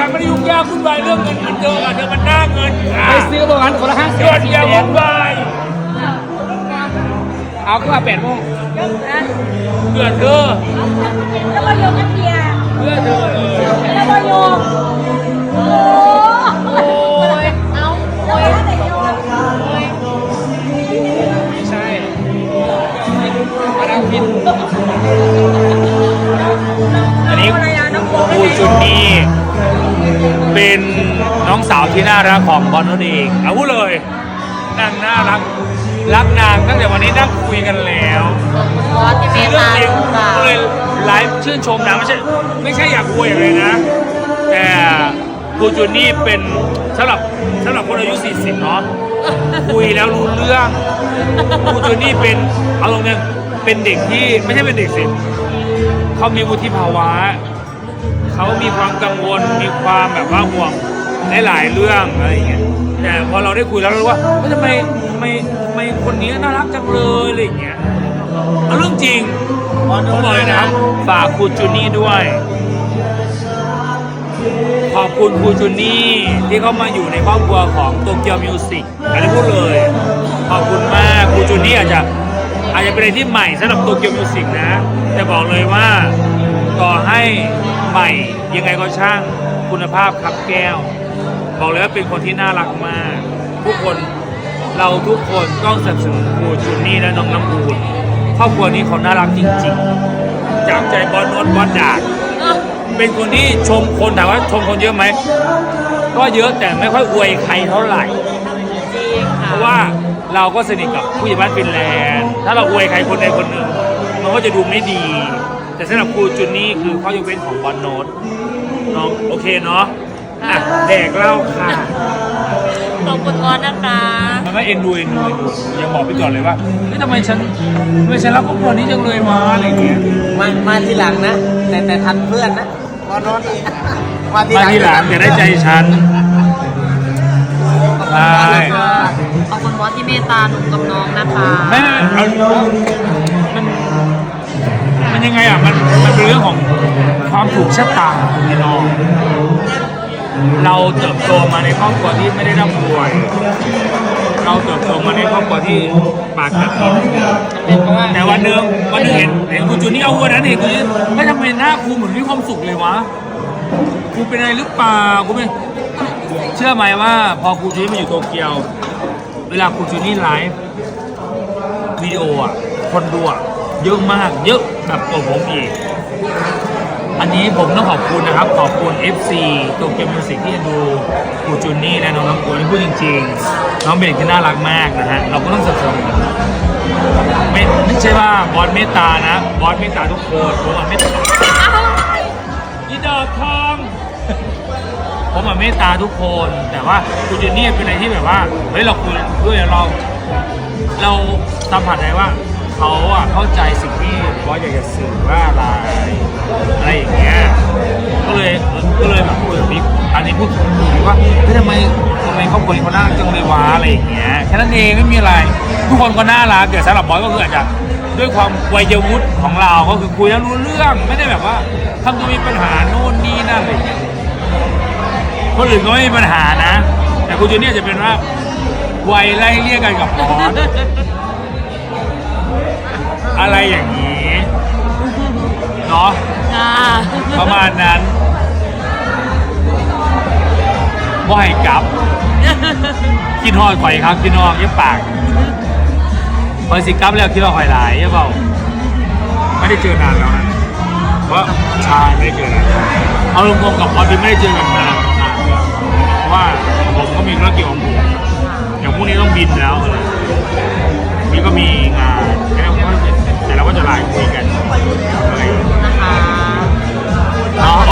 ฉันไม่ได้ยุ่งยากวุ่นวายเรื่องเงินเหมือนเธออะเธอมันหน้าเงินอะไปซื้อประมาณคนละห้าสิบหยุดอย่าวุ่นวายเอาก็มาแปดโมงเพื่อเธอแล้วก็โยกกันเบียร์เพื่อเธอเลยแล้วก็โยกโอ้โอ้ยเอาโอ้ยแต่โยกโอ้ยไม่ใช่มานั่งกินอันนี้อะไรอะน้องโค้งครูจุนนี่ เป็นน้องสาวที่น่ารักของบอลนั่นเองเอาพูดเลยนางน่ารักรักนางตั้งแต่วันนี้นั่งคุยกันแล้วบอสที่เมเรื่องตาจริงเปล่าก็เลยไลฟ์ชื่นชมนะไม่ใช่ไม่ใช่อยากคุยอะไรนะ แต่ครูจุนนี่เป็นสำหรับสำหรับคนอายุ 40 เนาะคุยแล้วรู้เรื่องครูจุนนี่เป็นเอาตรงนี้เป็นเด็กที่ไม่ใช่เป็นเด็กสิเขามีวุฒิภาวะ เขามีความกังวลมีความแบบว่าห่วงหลายๆเรื่องอะไรอย่างเงี้ยแต่พอเราได้คุยแล้วเรารู้ว่าเฮ้ยทำไมทำไมทำไมคนนี้น่ารักจังเลยอะไรอย่างเงี้ยเอาเรื่องจริงผมบอกเลยนะครับฝากคุณจูนี่ด้วย ขอบคุณครูจูนี่ที่เข้ามาอยู่ในครอบครัวของโตเกียวมิวสิกอันนี้พูดเลย ขอบคุณมากครูจูนี่อาจจะอาจจะเป็นอะไรที่ใหม่สำหรับโตเกียวมิวสิกนะ แต่บอกเลยว่าต่อให้ ใหม่ ยังไงก็ช่างคุณภาพขับแก้ว บอกเลยว่าเป็นคนที่น่ารักมาก ทุกคนเราทุกคนต้องสนับสนุนครูจูนี่และน้องน้ำอูนครอบครัวนี้เขาน่ารักจริงๆ จากใจบอลโนนบอลดากเป็นคนที่ชมคนถามว่าชมคนเยอะไหมก็เยอะแต่ไม่ค่อยอวยใครเท่าไหร่จริงค่ะเพราะว่าเราก็สนิทกับผู้ใหญ่บ้านฟินแลนด์ ถ้าเราอวยใครคนใดคนหนึ่ง มันก็จะดูไม่ดี แต่สำหรับครูจุนนี่คือข้อยกเว้นของบอลโนตน้องโอเคเนาะอะแดกเหล้าค่ะ ขอบคุณบอสนะคะมันก็เอ็นดูเอ็นดูเอ็นดูยังบอกพี่ก่อนเลยว่าเฮ้ยทำไมฉันทำไมฉันรักครอบครัวนี้จังเลยมาอะไรอย่างเงี้ย มามาทีหลังนะ แต่แต่ทันเพื่อนนะพอนอนมาทีหมาลังทีหลังแต่ได้ใจฉัน ใช่ ขอบคุณบอสที่เมตตาหนุ่มกับน้องนะคะ ไม่ไม่เอา มันยังไงอะมันมันเป็นเรื่องของความถูกชะตาพี่น้อง เราเติบโตมาในครอบครัวที่ไม่ได้ร่ำรวย เราเติบโตมาในครอบครัวที่ปากกัดลิ้นแต่วันหนึ่งวันหนึ่งเห็นเห็นคุณจูนี่เอาวันนั้นเห็นคุณจูไม่ทำไมหน้าครูเหมือนมีความสุขเลยวะครูเป็นอะไรหรือเปล่าครูเป็นเชื่อไหมว่า พอครูจูนี่มาอยู่โตเกียว เวลาครูจูนี่ไลฟ์วิดีโออะคนดูอะเยอะมากเยอะ แบบกว่าผมอีก อันนี้ผมต้องขอบคุณนะครับ ขอบคุณ FC ตัวเกมมิวสิกที่ดูครูจูนี่และน้องน้ำกวนี่พูดจริง ๆ น้องเป็นเด็กที่น่ารักมากนะฮะ เราก็ต้องสนับสนุนไม่ไม่ใช่ว่าบอสเมตตานะ บอสเมตตาทุกคนผมอะเมตตาอีดอกทองผมอะเมตตาทุกคน แต่ว่าครูจูนี่เป็นอะไรที่แบบว่า เฮ้ยเราคุยด้วยเราเราสัมผัสได้ว่า เขาอะเข้าใจสิ่งที่บอสอยากจะสื่อว่าอะไรอะไรอย่างเงี้ยก็เลยก็เลยแบบคุยกับบิ๊กอันนี้พูดถึงว่าเฮ้ยทำไมทำไมครอบครัวนี้เขาน่ารักจังเลยวะอะไรอย่างเงี้ยแค่นั้นเองไม่มีอะไร ทุกคนก็น่ารักแต่สำหรับบอสก็คืออาจจะด้วยความวัยวุฒิของเราก็คือคุยแล้วรู้เรื่องไม่ได้แบบว่าทำตัวมีปัญหาโน่นนี่นั่นอะไรอย่างเงี้ยคนอื่นก็ไม่มีปัญหานะ แต่คุณจูเนี่ยจะเป็นว่าวัยไล่เรียกกันกับบอส อะไรอย่างนี้เนาะค่ะประมาณนั้นว่าให้กลับกินหอยข่อยครับกินหอยเย็บปากพอยสิกลับแล้วคิดว่าหอยหลายใช่เปล่าไม่ได้เจอนานแล้วนะเพราะชายไม่ได้เจอนานเอาลงๆกับพอดีไม่ได้เจอกันนานนานแล้วเพราะว่าผมก็มีธุรกิจของผมอย่างพรุ่งนี้ต้องบินแล้วอะไรนี่ก็มีงานแล้วก็ แต่เราก็จะไลน์คุยกันเลยนะคะ อ๋อ